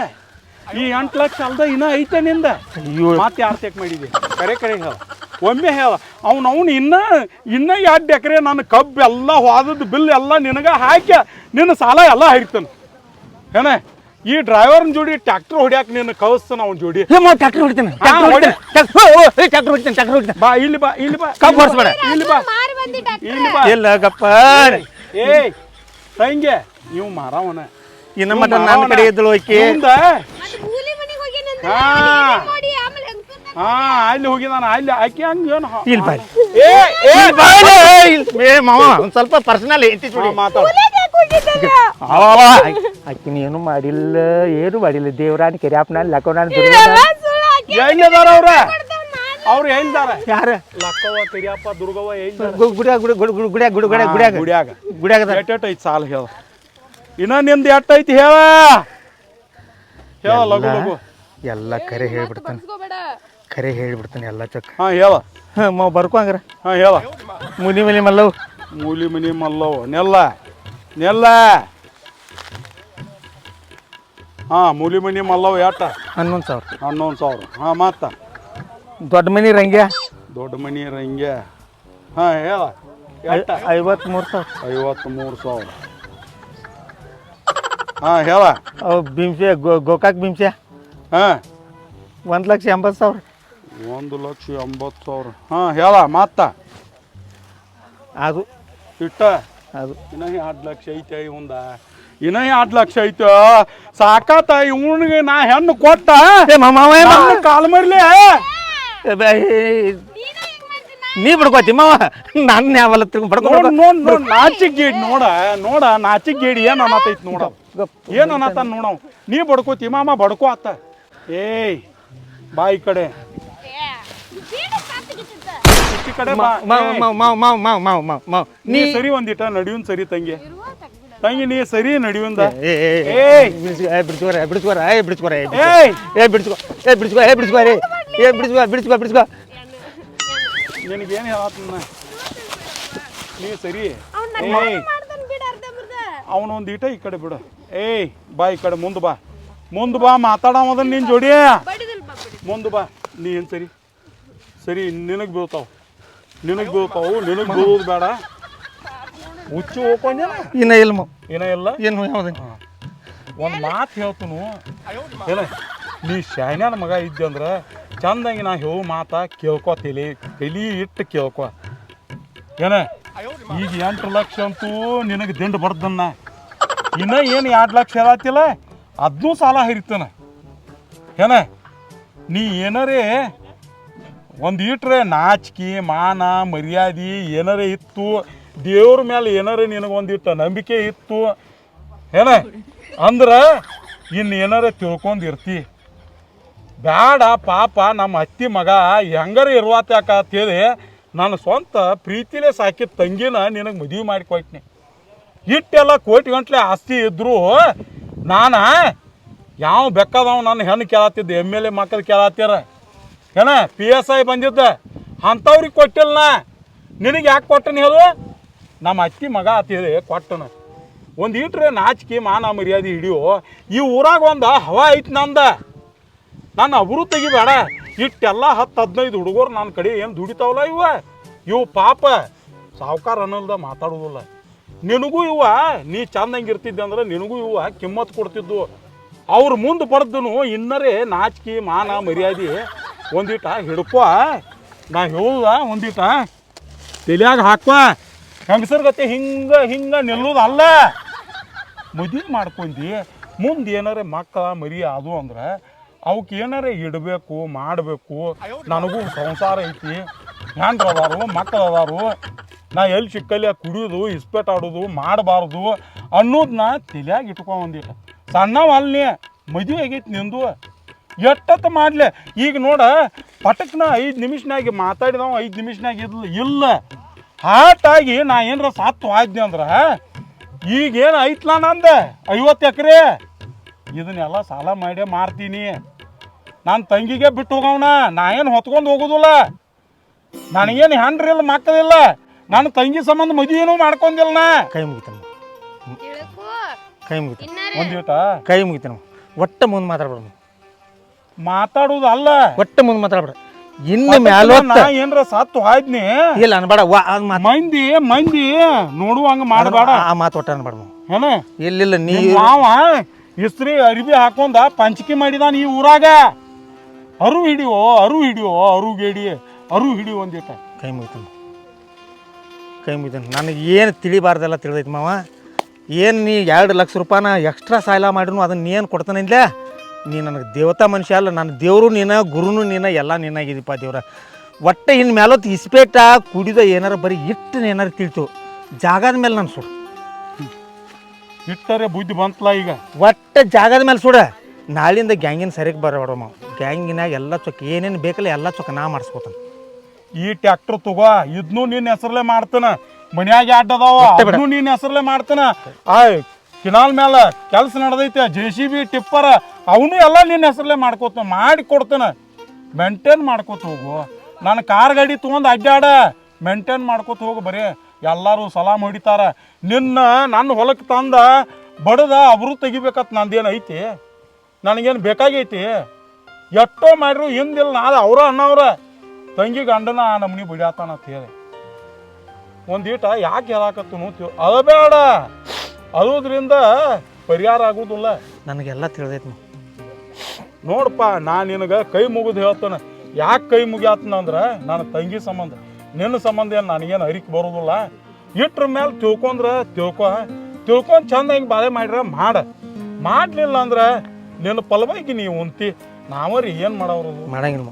ಈ ಎಂಟು ಲಕ್ಷ ಅಲ್ದ ಇನ್ನ ಐತೆ ನಿಂದ? ಅಯ್ಯೋ. ಮತ್ತೆ ಯಾರು ಚೆಕ್ ಮಾಡಿದೆ? ಕರೆ ಕರೆ ಹೇಳ. ಒಮ್ಮೆ ಹೇಳ ಅವ್ನು ಅವ್ನು ಇನ್ನ ಇನ್ನ ಎರಡು ಎಕರೆ ನನ್ನ ಕಬ್ಬು ಎಲ್ಲ ಹೋದದ್ದು ಬಿಲ್ ಎಲ್ಲ ನಿನಗೆ ಹಾಕಿ ನಿನ್ನ ಸಾಲ ಎಲ್ಲ ಹರಿತಾನೆ ಏನ ಈ ಡ್ರೈವರ್ನ ಜೋಡಿ ಟ್ಯಾಕ್ಟರ್ ಹೊಡ್ಯಾಕ ನಿನ್ನ ಕಳಿಸ್ತಾನ ಅವ್ನ ಜೋಡಿ? ಏ ಟ್ಯಾಕ್ಟರ್ ಹೊಡಿತಾನೆ. ಟ್ಯಾಕ್ಟರ್ ಹೊಡಿತಾನೆ ಟ್ಯಾಕ್ಟರ್ ಹೊಡಿತಾನೆ ಬಾ ಇಲ್ಲಿ ಬಾ ಇಲ್ಲಿ ಬಾ ಕಬ್ಬು ಹೊರಿಸ್ಬೇಡ ಇಲ್ಲಿ ಬಾ. ಇಲ್ಲಿ ಬಾ. ಇಲ್ಲ ಗಪ್ಪ ಏಯ್. ತಂಗೆ ನೀವು ಮಾರವನ ಇನ್ನ ಮತ್ತೆ ನನ್ನ ಕಡೆ ಇದ್ದಳು ಮನಿಗೆ ಹಾ. ಹಾ ಅಲ್ಲಿ ಹೋಗಿದಾನ ಅಲ್ಲಿ ಆಕಿ ಹಂಗ ಏನು? ಇಲ್ಲಿ ಬೈ ಏ ಏ ಏ ಮಾವ. ಒಂದ್ ಸ್ವಲ್ಪ ಪರ್ಸನಲ್ ಐತಿ ಮಾತಾಡು. ಆಕಿನ ಏನು ಮಾಡಿಲ್ಲ ಏನು ಮಾಡಿಲ್ಲ. ದೇವ್ರಾನ್ ಕೆರಿಯಪ್ಪನ ಲಕೋನಾನ್ ಎಲ್ಲಿದಾರ ಅವ್ರ? ಅವ್ರು ಎಲ್ಲಿದಾರ ಯಾರ? ಲಕ್ಕವ್ವ ಕರಿಯಪ್ಪ ದುರ್ಗವ್ವ ಎಲ್ಲಿದಾರ ಗುಡಿಯಾಗ ಗುಡಿ ಗುಡಿ ಗುಡಿ ಗುಡಿಯಾಗ ಗುಡಿ ಗುಡಿಯಾಗ ಗುಡಿಯಾಗ ಗುಡಿಯಾಗ. ಗುಡಿಯಾಗ ಅದಾರ. ಎಟ್ ಐತಿ ಸಾಲ ಹೇಳ. ಇನ್ನ ನಿಂದ ಎಟ್ ಐತಿ ಹೇಳ. ಹೇಳ ಲಗು ಲಗು. ಎಲ್ಲ ಕರೆ ಹೇಳ್ಬಿಡ್ತಾನೆ. ಕರೆ ಹೇಳ್ಬಿಡ್ತಾನೆ ಎಲ್ಲ ಚೊಕ್ಕ ಹಾಂ ಹೇಳ. ಹಾ ಮಾವ ಬರ್ಕೋ ಹಂಗಾರ. ಹಾ ಹೇಳ. ಮುನಿ ಮನಿ ಮಲ್ಲವು ಮೂಲಿ ಮನಿ ಮಲ್ಲವು ನೆಲ್ಲ. ನೆಲ್ಲ. ಹಾಂ ಮೂಲಿ ಮನಿ ಮಲ್ಲವು ಎಟ್ಟ? ಹನ್ನೊಂದು ಸಾವಿರ. ಹನ್ನೊಂದು ಸಾವಿರ. ಹಾಂ ಮತ್ತ. ದೊಡ್ಡ ಮನಿ ರಂಗ್ಯ? ದೊಡ್ಡ ಮನಿ ರಂಗೆ ಹಾಂ ಹೇಳ. ಎಟ್ಟ? ಐವತ್ಮೂರು ಸಾವಿರ. ಐವತ್ಮೂರು ಸಾವಿರ. ಹಾಂ ಹೇಳ. ಅವು ಬಿಂಸೆ ಗೋ ಗೋಕಾಕ್ ಬಿಂಸೆ ಹಾಂ. ಒಂದು ಲಕ್ಷ ಎಂಬತ್ತು ಸಾವಿರ. ಒಂದು ಲಕ್ಷ ಎಂಬತ್ತು ಸಾವಿರ. ಹಾ ಹೇಳ ಮತ್ತ ಅದು. ಇಟ್ಟ. ಅದು. ಇನ್ನ ಎರಡು ಲಕ್ಷ ಐತೆ ಇವಂದ ಇನ್ನ ಎರಡು ಲಕ್ಷ ಐತೆ. ಸಾಕಾತ ಇವನಿಗೆ ನಾ ಹೆಣ್ಣು ಕೊಟ್ಟ. ಕಾಲ್ ಮರ್ಲಿ. ನೀ ಬಿಡ್ಕೋತಿ ಮಾವ ನನ್ನ ಯಾವಲ್ಲ ತಿರ್ಗಿ ಬಡ್ಕೊ. ನೋಡ್ ನೋಡ್ ನಾಚಿಕ್ ಗೇಡಿ ನೋಡ ನೋಡ ನಾಚಿಕ್ ಗೇಡಿ ಏನ್ ಅನ್ನತೈತಿ ನೋಡ. ಏನ್ ಅನ್ನತಾನ ನೋಡವ್ ನೀ ಬಡ್ಕೋತಿ ಮಾಮ ಬಡ್ಕೋ ಆತ. ಏಯ್ ಬಾಯಿ ಈ ಕಡೆ. ಕಡೆ ಬಾ. ಮಾವ ಮಾ ಮಾವ ಮಾವ ಮಾವ ಮಾವ ಮಾವ ಮಾವ ಮಾವ ನೀ ಸರಿ ಒಂದಿಟ ನಡಿಯುನ್ ಸರಿ ತಂಗಿ. ತಂಗಿ ನೀ ಸರಿ ನಡಿಯುಂದ. ಏ ಏ, ಏ, ಏಯ್. ಬಿಡ್ಸ್ಕೊ, ಬಿಡ್ಸ್ಕೊರ ಏ ಬಿಡ್ಸ್ಕೊರ ಏ ಬಿಡ್ಸ್ಕೊರ ಏ ಬಿಡ್ಸ್ಕೊ. ಏಯ್. ಏ ಬಿಡ್ಸ್ಕೊ ಏ ಬಿಡ್ಸ್ಕೊ ಏ ಬಿಡ್ಸ್ಕೊ ರೇ ಏ ಬಿಡ್ಸ್ಕೊ ಬಿಡ್ಸ್ಕೊ ಬಿಡ್ಸ್ಕೊ. ನಿನಗೇನು ಹೇಳತ್ತನ ನೀ ಸರಿ. ಅವ್ನ ಏಯ್. ಮಾಡ್ತಾನ ಬಿಡ ಅರ್ಧ ಬರ್ದ ಅವನೊಂದು ಈಟ ಈ ಕಡೆ ಬಿಡು. ಏಯ್ ಬಾ ಈ ಕಡೆ ಮುಂದೆ ಬಾ. ಮುಂದೆ ಬಾ ಮಾತಾಡೋದನ್ನ ನಿನ್ನ ಜೋಡಿಯ ಬಡಿದಲ್ ಬಾ ಬಿಡಿ ಮುಂದೆ ಬಾ. ನೀ ಏನು ಸರಿ? ಸರಿ ನಿನಗೆ ಬೀಳ್ತಾವ. ನಿನಗೆ ಬೀಳ್ತಾವು ನಿನಗೆ ಬೀಳೋದು ಬೇಡ. ಹುಚ್ಚು ಹೋಗ್ಕೊಂಡೇನ ಇನ್ನ ಇಲ್ಲ ಏನ ಇಲ್ಲ? ಏನು ಯಾವ್ದು? ಒಂದು ಮಾತು ಹೇಳ್ತನು. ಏನ ನೀ ಶಾನ್ಯಾನ ಮಗ ಇದ್ದಂದ್ರೆ ಚಂದಂಗೆ ನಾ ಹೇಳು ಮಾತಾ ಕೇಳ್ಕೊ ತಲೆ ತಲೆ ಇಟ್ಟು ಕೇಳ್ಕೊ. ಏನ? ಈಗ ಎಂಟು ಲಕ್ಷ ಅಂತೂ ನಿನಗೆ ದಿಂಡು ಬರ್ದನ್ನ ಇನ್ನ ಏನು ಎರಡು ಲಕ್ಷ ಹೇಳತ್ತಿಲ್ಲ? ಅದನ್ನೂ ಸಾಲ ಹರಿತಾನ. ಏನ? ನೀ ಏನಾರೇ ಒಂದು ಇಟ್ರೆ ನಾಚಿಕೆ, ಮಾನ, ಮರ್ಯಾದೆ ಏನಾರ ಇತ್ತು, ದೇವ್ರ ಮೇಲೆ ಏನಾರೇ ನಿನಗೊಂದಿಟ್ಟು ನಂಬಿಕೆ ಇತ್ತು, ಏನ? ಅಂದ್ರೆ ಇನ್ನು ಏನಾರ ತಿಳ್ಕೊಂಡಿರ್ತಿ ಬ್ಯಾಡ, ಪಾಪ ನಮ್ಮ ಅತ್ತಿ ಮಗ ಹೆಂಗಾರ ಇರುವಾತ್ಯಾಕ ಅಂತೇಳಿ ನಾನು ಸ್ವಂತ ಪ್ರೀತಿಲೇ ಸಾಕಿದ ತಂಗಿನ ನಿನಗೆ ಮದುವೆ ಮಾಡಿ ಕೊಟ್ನಿ. ಇಟ್ಟೆಲ್ಲ ಕೋಟಿ ಗಂಟ್ಲೆ ಆಸ್ತಿ ಇದ್ದರೂ ನಾನು, ಯಾವ ಬೆಕ್ಕದವ ನನ್ನ ಹೆಣ್ಣು ಕೇಳತ್ತಿದ್ದೆ ಎಂ ಎಲ್ ಎ ಮಕ್ಕಳು ಕೇಳತ್ತೀರ ಏನ ಪಿ ಎಸ್ ಐ ಬಂದಿದ್ದ, ಅಂಥವ್ರಿಗೆ ಕೊಟ್ಟಿಲ್ಲ ನಾ ನಿನಗೆ ಯಾಕೆ ಕೊಟ್ಟನು ಹೇಳು? ನಮ್ಮ ಅತ್ತಿ ಮಗ ಅಂತೇಳಿ ಕೊಟ್ಟನ. ಒಂದು ಇಟ್ರೆ ನಾಚಿಕೆ, ಮಾನ ಮರ್ಯಾದೆ ಹಿಡಿಯೋ, ಈ ಊರಾಗ ಒಂದು ಹವಾ ಐತಿ ನಂದ. ನನ್ನ ಅವರು ತೆಗಿಬೇಡ. ಇಟ್ಟೆಲ್ಲ ಹತ್ತು ಹದಿನೈದು ಹುಡುಗರು ನನ್ನ ಕಡೆ ಏನು ದುಡಿತಾವಲ್ಲ ಇವ? ಇವು ಪಾಪ. ಸಾವುಕಾರ ಅನ್ನಲ್ದ ಮಾತಾಡೋದಿಲ್ಲ. ನಿನಗೂ ಇವ, ನೀ ಚಂದಂಗೆ ಇರ್ತಿದ್ದೆ ಅಂದ್ರೆ ನಿನಗೂ ಇವ ಕಿಮ್ಮತ್ ಕೊಡ್ತಿದ್ದು ಅವ್ರ ಮುಂದೆ ಬಡ್ದನು ಇನ್ನರೇ ನಾಚಿಕೆ, ಮಾನ ಮರ್ಯಾದೆ. ಒಂದಿಟ ಹಿಡ್ಕೊ ನಾ ಹೇಳುದ ಒಂದಿಟ ಹೆಂಗಸರ್ ಗತೆ ಹಿಂಗ ಹಿಂಗ ನಿಲ್ಲುದ ಅಲ್ಲ. ಮದುವೆ ಮಾಡ್ಕೊಂಡಿ. ಮುಂದೆ ಏನಾರ ಮಕ್ಕಳ ಮರಿ ಅದು ಅಂದ್ರೆ ಅವಕ್ಕೆ ಏನಾರ ಇಡಬೇಕು, ಮಾಡಬೇಕು. ನನಗೂ ಸಂಸಾರ ಐತಿ. ಹೆಂಡ್ರು ಅದಾರು ಮಕ್ಕಳು ಅದಾರು ನಾ ಎಲ್ಲಿ ಸಿಕ್ಕಲ್ಲಿ ಕುಡಿಯೋದು ಇಸ್ಪೇಟ್ ಆಡೋದು, ಮಾಡಬಾರ್ದು ಅನ್ನೋದನ್ನ ತಲೆಯಾಗ ಇಟ್ಕೊಂಬಂದಿಲ್ಲ ಸಣ್ಣವಲ್ಲಿ ಮದುವೆ ಆಗೈತಿ ನಿಂದು. ಎಷ್ಟತ್ತ ಮಾಡಲೆ? ಈಗ ನೋಡ ಪಟಕ್ನ ಐದು ನಿಮಿಷನಾಗಿ ಮಾತಾಡಿದವ ಐದು ನಿಮಿಷನಾಗ ಇದ್ಲ ಇಲ್ಲ. ಹಾಟಾಗಿ ನಾ ಏನಾರ ಸತ್ತು ಆದ್ನಿ ಅಂದ್ರೆ ಈಗೇನು ಐತ್ಲ ನಂದ? ಐವತ್ತು ಎಕರೆ? ಇದನ್ನೆಲ್ಲ ಸಾಲ ಮಾಡೇ ಮಾರ್ತೀನಿ. ನನ್ನ ತಂಗಿಗೆ ಬಿಟ್ಟು ಹೋಗವನ ನಾ ಏನು ಹೊತ್ಕೊಂಡು ಹೋಗೋದಿಲ್ಲ. ನನಗೇನು ಹೆಂಡ್ರಿಲ್ಲ ಮಕ್ಕಳಿಲ್ಲ ನನ್ನ ತಂಗಿ ಸಂಬಂಧ ಮದುವೆ ಏನೂ ಮಾಡ್ಕೊಂಡಿಲ್ಲ ನಾ. ಕೈ ಮುಗಿತಾನ ಕೈ ಮುಗಿತೀನಿ ಒಂದೀಟ ಕೈ ಮುಗಿತಾನ ಒಟ್ಟ ಮುಂದೆ ಮಾತಾಡ್ಬೇಡ ಮಾತಾಡುದು ಅಲ್ಲ ಒಟ್ಟು ಮುಂದೆ ಮಾತಾಡ್ಬೇಡ. ಇನ್ನು ಮ್ಯಾಲೊತ್ತ ನಾ ಏನ್ರ ಸತ್ತು ಹಾಯ್ದ್ನಿ? ಇಲ್ಲ ಅನ್ಬೇಡ ವಾ ಅದು ಮಾತು ಮಂದಿ ಮಂದಿ ನೋಡುವಂಗ ಮಾಡಬೇಡ. ಆ ಮಾತು ಒಟ್ಟ ಅನ್ಬೇಡ ಏನ? ಇಲ್ಲಿಲ್ಲ ನೀ ನಿಮ್ ಮಾವ ಇಸ್ತ್ರಿ ಅರಿವಿ ಹಾಕೊಂಡ ಪಂಚಿಕೆ ಮಾಡಿದಾನ ಈ ಊರಾಗ. ಅರು ಹಿಡಿಯೋ ಅರು ಹಿಡಿಯೋ ಅರು ಗೇಡಿ ಅರು ಹಿಡಿಯೋ ಒಂದೀಟ ಕೈ ಮುಗಿತಾನೆ ಕೈ ಮುಗಿತಾನೆ ನನಗೆ ಏನು ತಿಳಿಬಾರ್ದೆಲ್ಲ ತಿಳಿದೈತಿ ಮಾವ. ಏನು ನೀ ಎರಡು ಲಕ್ಷ ರೂಪಾಯಿನ ಎಕ್ಸ್ಟ್ರಾ ಸಾಲ ಮಾಡಿದ್ರು ಅದನ್ನ ಏನು ಕೊಡ್ತಾನಿಲ್ಲ ನೀ ನನಗೆ ದೇವತಾ ಮನುಷ್ಯ ಅಲ್ಲ ನನ್ನ ದೇವರು ನೀನ ಗುರುನು ನೀನ ಎಲ್ಲ ನೀನಾಗಿದ್ದೀಪ ದೇವ್ರ. ಒಟ್ಟೆ ಇನ್ನು ಮೇಲೊತ್ತು ಇಸ್ಪೇಟ ಕುಡಿದ ಏನಾರ ಬರೀ ಇಟ್ಟು ಏನಾರು ತಿಳ್ತು. ಜಾಗದ ಮೇಲೆ ನಾನು ಸುಡು. ಇಟ್ಟರೆ ಬುದ್ಧಿ ಬಂತಲ್ಲ ಈಗ. ಒಟ್ಟೆ ಜಾಗದ ಮೇಲೆ ಸುಡ. ನಾಳಿಂದ ಗ್ಯಾಂಗಿನ ಸರಿಗೆ ಬರಬೇಡ ಮಾವ. ಗ್ಯಾಂಗಿನಾಗ ಎಲ್ಲ ಚೊಕ್ಕ ಏನೇನು ಬೇಕಲ್ಲ ಎಲ್ಲ ಚೊಕ್ಕ ನಾ ಮಾಡಿಸ್ಕೋತಾನೆ. ಈ ಟ್ಯಾಕ್ಟ್ರ್ ತಗೋ ಇದ್ನು ನಿನ್ನ ಹೆಸರಲ್ಲೇ ಮಾಡ್ತಾನ. ಮನ್ಯಾಗ ಅಡ್ಡ ಅದಾವ ಅದನ್ನು ನಿನ್ನ ಹೆಸರಲ್ಲೇ ಮಾಡ್ತಾನ. ಆಯ್ ಕಿನಾಲ್ ಮೇಲೆ ಕೆಲಸ ನಡೆದೈತೆ ಜೆ ಸಿ ಬಿ ಟಿಪ್ಪರ, ಅವನು ಎಲ್ಲ ನಿನ್ನ ಹೆಸರಲ್ಲೇ ಮಾಡ್ಕೋತ ಮಾಡಿ ಕೊಡ್ತಾನ. ಮೇಂಟೈನ್ ಮಾಡ್ಕೋತ ಹೋಗು. ನಾನು ಕಾರ್ ಗಾಡಿ ತೊಗೊಂಡು ಅಡ್ಡಾಡ ಮೇಂಟೈನ್ ಮಾಡ್ಕೋತ ಹೋಗು ಬರೀ. ಎಲ್ಲರೂ ಸಲಾಮ್ ಹೊಡಿತಾರ. ನಿನ್ನ ನನ್ನ ಹೊಲಕ್ಕೆ ತಂದ ಬಡದ ಅವರು ತೆಗಿಬೇಕತ್ ನಂದೇನು ಐತಿ? ನನಗೇನು ಬೇಕಾಗೈತಿ? ಎಷ್ಟೋ ಮಾಡಿರು ಹಿಂದಿಲ್ಲ ನಾಳೆ ಅವರ ಅನ್ನವ್ರ ತಂಗಿ ಗಂಡನ ಆ ನಮ್ನಿ ಬಿಡಾತಾನ ಅಂತ ಹೇಳಿ. ಒಂದೀಟ ಯಾಕೆ ಹೇಳಾಕತ್ತು ಅದು ಅಳಬೇಡ ಅಳೋದ್ರಿಂದ ಪರಿಹಾರ ಆಗೋದಿಲ್ಲ ನನಗೆಲ್ಲ ತಿಳಿದೈತಿ ನೋಡಪ್ಪ ನಾ ನಿನಗೆ ಕೈ ಮುಗಿದು ಹೇಳ್ತಾನೆ. ಯಾಕೆ ಕೈ ಮುಗಿಯಾತನ ಅಂದ್ರೆ ನನ್ನ ತಂಗಿ ಸಂಬಂಧ. ನಿನ್ನ ಸಂಬಂಧ ಏನು ನನಗೇನು ಅರಿಕೆ ಬರೋದಿಲ್ಲ. ಇಟ್ರ ಮೇಲೆ ತಿಳ್ಕೊಂಡ್ರೆ ತಿಳ್ಕೊ. ತಿಳ್ಕೊಂಡು ಚಂದ ಹಿಂಗೆ ಬಾಳೆ ಮಾಡ್ರೆ ಮಾಡ. ಮಾಡಲಿಲ್ಲ ಅಂದ್ರೆ ನಿನ್ನ ಫಲವಾಗಿ ನೀವು ಉಂತಿ ನಾವರಿ ಏನು ಮಾಡೋರು ಮಾಡಂಗಿಲ್ಲ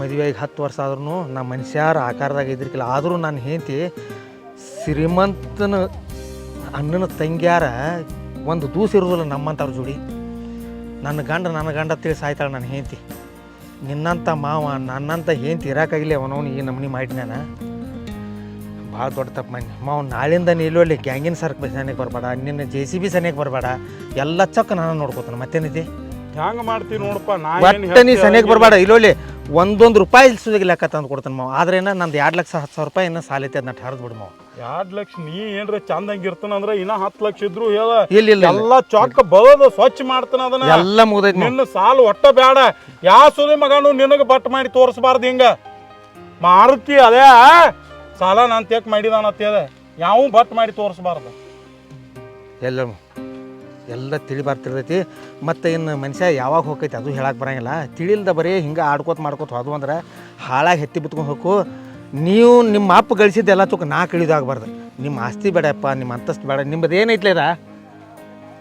ಮದುವೆಗೆ ಹತ್ತು ವರ್ಷ ಆದ್ರೂ ನಮ್ಮ ಮನುಷ್ಯಾರ ಆಕಾರದಾಗ ಇದ್ರಿಕಿಲ್ಲ ಆದರೂ ನಾನು ಹೇಳ್ತಿ ಶ್ರೀಮಂತನ ಅಣ್ಣನ ತಂಗ್ಯಾರ ಒಂದು ದೂಸ ಇರೋದಿಲ್ಲ ನಮ್ಮಂಥವ್ರ ಜೋಡಿ. ನನ್ನ ಗಂಡ ನನ್ನ ಗಂಡ ತಿಳಿ ಸಾಯ್ತಾಳೆ ನನ್ನ ಹೆಂಡತಿ. ನಿನ್ನಂಥ ಮಾವ ನನ್ನಂಥ ಹೆಂಡತಿ ಇರೋಕ್ಕಾಗಿಲ್ಲ ಅವನವನು ಈ ನಮ್ಮನೆ ಮಾಡಿ ನಾನು. ಭಾಳ ದೊಡ್ಡ ತಪ್ಪು ಮಾಡಿ. ಮಾವ ನಾಳಿಂದ ನಿಲ್ಲೋಳಿ ಗ್ಯಾಂಗಿನ ಸರ್ಕ ಸನಿಗೆ ಬರಬೇಡ ನಿನ್ನ ಜೆ ಸಿ ಬಿ ಸನಿಗೆ ಬರಬೇಡ. ಎಲ್ಲ ಚಕ್ಕ ನಾನು ನೋಡ್ಕೋತಾನೆ ಮತ್ತೇನಿದೆ? ಹ್ಯಾಂಗ ಮಾಡ್ತೀನಿ ನೋಡಪ್ಪ ಒಟ್ಟ ನೀ ಸನಿಗೆ ಬರಬೇಡ ಇಲ್ಲೋಳಿ ಒಂದೊಂದು ರೂಪಾಯಿ ಸುದಿಗೆ ಲೆಕ್ಕ ತಂದು ಕೊಡ್ತಾನೆ ಮಾವ. ಆದ್ರೆ ನಂದು ಎರಡು ಲಕ್ಷ ಹತ್ತು ಸಾವಿರ ರೂಪಾಯಿ ಇನ್ನೂ ಸಾಲೈತೆ ಅದನ್ನ ಹರಿದ್ಬಿಡು ಮಾವ. ಎರಡ್ ಲಕ್ಷ ನೀ ಏನ್ರ ಚಂದಂಗ ಇರ್ತಾನಂದ್ರ ಇನ್ನ ಹತ್ತು ಲಕ್ಷ ಇದ್ರು ಹೇಳ. ಇಲ್ಲ ಇಲ್ಲ. ಎಲ್ಲ ಚೊಕ್ಕ ಬರೋದು ಸ್ವಚ್ಛ ಮಾಡ್ತಾನ ಅದನ್ನ. ಎಲ್ಲ ಮುಗ್ದೈತಿ ನಿನ್ನ ಸಾಲು ಒಟ್ಟ ಬೇಡ ಯಾ ಸುದಿ ಮಗನು ನಿನಗ ಬಟ್ ಮಾಡಿ ತೋರಿಸಬಾರ್ದು ಹಿಂಗ. ಮಾರುತಿ ಅದೇ ಸಾಲ ನಾನು ತೇಕ್ ಮಾಡಿದಾನ ಅಂತ ಹೇಳ. ಯಾವ ಬಟ್ ಮಾಡಿ ತೋರಿಸಬಾರ್ದು. ಎಲ್ಲ ಎಲ್ಲ ತಿಳಿ ಬರ್ತಿರ್ತೈತಿ. ಮತ್ತು ಇನ್ನು ಮನುಷ್ಯ ಯಾವಾಗ ಹೋಗೈತಿ ಅದು ಹೇಳಕ್ಕೆ ಬರಂಗಿಲ್ಲ. ತಿಳಿಲ್ದ ಬರೀ ಹಿಂಗೆ ಆಡ್ಕೋತ ಮಾಡ್ಕೋತ ಹೋದ್ವು ಅಂದ್ರೆ ಹಾಳಾಗಿ ಹೆತ್ತಿ ಬಿತ್ಕೊಂಡು ಹೋಗು ನೀವು ನಿಮ್ಮ ಅಪ್ಪ ಗಳಿಸಿದ್ದೆಲ್ಲ ತೂಕ ನಾ ಕಳಿದಾಗಬಾರ್ದು. ನಿಮ್ಮ ಆಸ್ತಿ ಬೇಡಪ್ಪ ನಿಮ್ಮ ಅಂತಸ್ತು ಬೇಡ ನಿಮ್ಮದು ಏನೈತ್ಲೇದ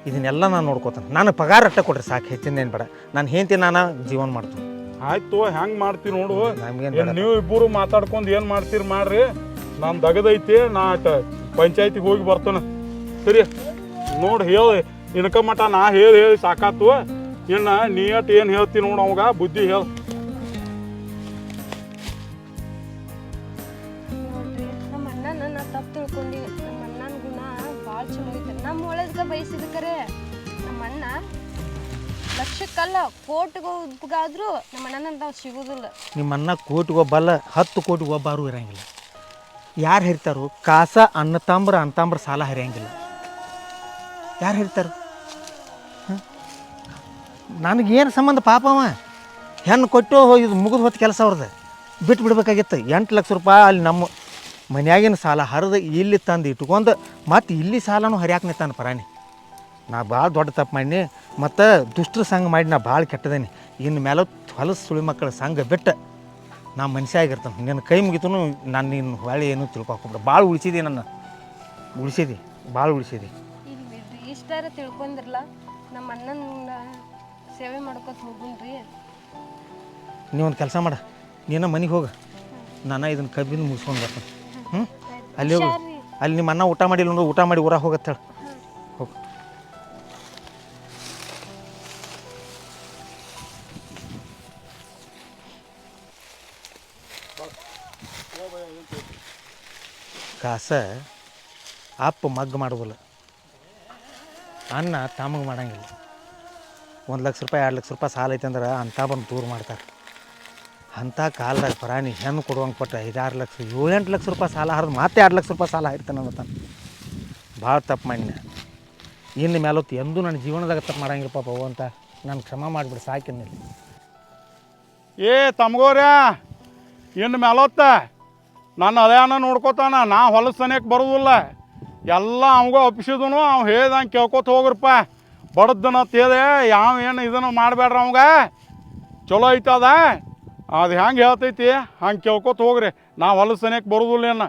ಇದನ್ನೆಲ್ಲ ನಾನು ನೋಡ್ಕೋತಾನೆ. ನಾನು ಪಗಾರ ಅಟ್ಟ ಕೊಡ್ರಿ ಸಾಕು ಹೆಚ್ಚಿಂದ ಏನು ಬೇಡ. ನಾನು ಹೆಂಡ್ತಿ ನಾನು ಜೀವನ ಮಾಡ್ತೀನಿ. ಆಯ್ತು ಹೆಂಗ್ ಮಾಡ್ತೀವಿ ನೋಡು. ನಮ್ಗೇನ್ ನೀವು ಇಬ್ಬರು ಮಾತಾಡ್ಕೊಂಡು ಏನು ಮಾಡ್ತೀರಿ ಮಾಡ್ರಿ. ನಾನು ದಗದೈತಿ ನಾ ಪಂಚಾಯತಿಗೆ ಹೋಗಿ ಬರ್ತೇನೆ. ಸರಿ ನೋಡಿ ಹೇಳಿ ಇನ್ಕ ಮಟ ನಾ ಹೇಳಿ ಹೇಳಿ ಸಾಕಾತು. ಇನ್ನ ನೀಯಟ್ ಏನು ಹೇಳ್ತಿ ನೋಡು ಅವಾಗ ಬುದ್ಧಿ ಹೇಳ. ಕೋಟಿಗಾದ್ರೂ ನಮ್ಮ ಅಣ್ಣನಂತ ಸಿಗೋದಿಲ್ಲ. ನಿಮ್ಮ ಅನ್ನ ಕೋಟಿಗೆ ಒಬ್ಬಲ್ಲ ಹತ್ತು ಕೋಟಿಗೆ ಒಬ್ಬರು ಇರಂಗಿಲ್ಲ. ಯಾರು ಹರಿತಾರು? ಕಾಸ, ಅನ್ನ ತಾಂಬ್ರ ಅಂತಾಂಬ್ರ ಸಾಲ ಹರಿಯಂಗಿಲ್ಲ. ಯಾರು ಹರಿತಾರು? ನನಗೇನು ಸಂಬಂಧ ಪಾಪವ ಹೆಣ್ಣು ಕೊಟ್ಟು ಇದು ಮುಗಿದು ಹೊತ್ತು ಕೆಲಸ ಅವ್ರದ್ದು ಬಿಟ್ಟು ಬಿಡ್ಬೇಕಾಗಿತ್ತು. ಎಂಟು ಲಕ್ಷ ರೂಪಾಯಿ ಅಲ್ಲಿ ನಮ್ಮ ಮನ್ಯಾಗಿನ ಸಾಲ ಹರಿದು ಇಲ್ಲಿ ತಂದು ಇಟ್ಕೊಂಡು ಮತ್ತು ಇಲ್ಲಿ ಸಾಲನೂ ಹರಿಯಾಕ ನಿಂತಾನ ಪರಾಣಿ. ನಾ ಭಾಳ ದೊಡ್ಡ ತಪ್ಪು ಮಾಡೀನಿ. ಮತ್ತು ದುಷ್ಟರ ಸಂಘ ಮಾಡಿ ನಾ ಭಾಳ ಕೆಟ್ಟದೇನಿ. ಇನ್ನು ಮೇಲೆ ಹೊಲಸು ಸುಳಿ ಮಕ್ಕಳ ಸಂಘ ಬಿಟ್ಟ ನಾ ಮನುಷ್ಯ ಆಗಿರ್ತಾನೆ. ನಿನ್ನ ಕೈ ಮುಗಿತು ನಾನು ನಿನ್ನ ಹೊಳೆ ಏನು ತಿಳ್ಕೊಬಿಡ ಭಾಳ ಉಳಿಸಿದೆ ನನ್ನ. ಉಳಿಸಿದೆ ಭಾಳ ಉಳಿಸಿದೆ. ಇಷ್ಟಾರ ತಿಳ್ಕೊಂಡಿರಲ್ಲ ನಮ್ಮ ಅಣ್ಣನ ಸೇವೆ ಮಾಡ್ಕೊತ ಹೋಗುಣ್ರಿ. ನೀವೊಂದು ಕೆಲಸ ಮಾಡ. ನೀನ ಮನೆಗೆ ಹೋಗ. ನಾನು ಇದನ್ನು ಕಬ್ಬಿನ ಮುಗಿಸ್ಕೊಂಡು ಬರ್ತೀನಿ. ಹ್ಞೂ ಅಲ್ಲಿ ಹೋಗಿ. ಅಲ್ಲಿ ನಿಮ್ಮ ಅನ್ನ ಊಟ ಮಾಡಿಲ್ಲ ನೋಡು ಊಟ ಮಾಡಿ ಊರಾಗ ಹೋಗತ್ತೇಳ ಕಾಸ ಅಪ್ಪ ಮಗ್ಗ ಮಾಡೋದಿಲ್ಲ ಅನ್ನ ತಮಗೆ ಮಾಡಂಗಿಲ್ಲ. ಒಂದು ಲಕ್ಷ ರೂಪಾಯಿ, ಎರಡು ಲಕ್ಷ ರೂಪಾಯಿ ಸಾಲ ಐತೆ ಅಂದ್ರೆ ಅಂಥ ಬಂದು ದೂರ ಮಾಡ್ತಾರೆ. ಅಂಥ ಕಾಲದಾಗ ಪ್ರಾಣಿ ಹೆಣ್ಣು ಕೊಡುವಂಗೆ ಕೊಟ್ಟು ಐದಾರು ಲಕ್ಷ, ಏಳೆಂಟು ಲಕ್ಷ ರೂಪಾಯಿ ಸಾಲ ಹರಿದು ಮತ್ತೆ ಎರಡು ಲಕ್ಷ ರೂಪಾಯಿ ಸಾಲ ಇರ್ತಾನೆ ಅನ್ನತಾನೆ ಭಾಳ ತಪ್ಪು ಮಾಡಿ ಇನ್ನು ಮೇಲೊತ್ತು ಎಂದೂ ನನ್ನ ಜೀವನದಾಗ ತಪ್ಪು ಮಾಡಂಗಿಲ್ಲ ಪಾಪ ಅಂತ ನಾನು ಕ್ಷಮ ಮಾಡಿಬಿಡಿ ಸಾಕಿನಲ್ಲಿ ಏ ತಮಗೋರ್ಯಾ, ಇನ್ನು ಮೇಲೊತ್ತ ನನ್ನ ಅದೇನ ನೋಡ್ಕೋತಾನ, ನಾ ಹೊಲಸು ಸನಿಯಕ್ಕೆ ಬರೋದಿಲ್ಲ. ಎಲ್ಲ ಅವಂಗ ಒಪ್ಪಿಸಿದನು, ಅವ್ ಹೇಳ್ದಂಗೆ ಕೇಳ್ಕೊತ ಹೋಗ್ರಪ್ಪ. ಬಡದನ ತೇದೆ, ಯಾವ ಏನು ಇದನ್ನು ಮಾಡಬೇಡ್ರಿ ಅವಂಗ? ಚಲೋ ಐತದ? ಅದು ಹೆಂಗೆ ಹೇಳ್ತೈತಿ? ಹಂಗೆ ಕೇಳ್ಕೊತ ಹೋಗ್ರಿ. ನಾ ಹೊಲಸನಕ್ಕೆ ಬರೋದಿಲ್ಲ ಏನು.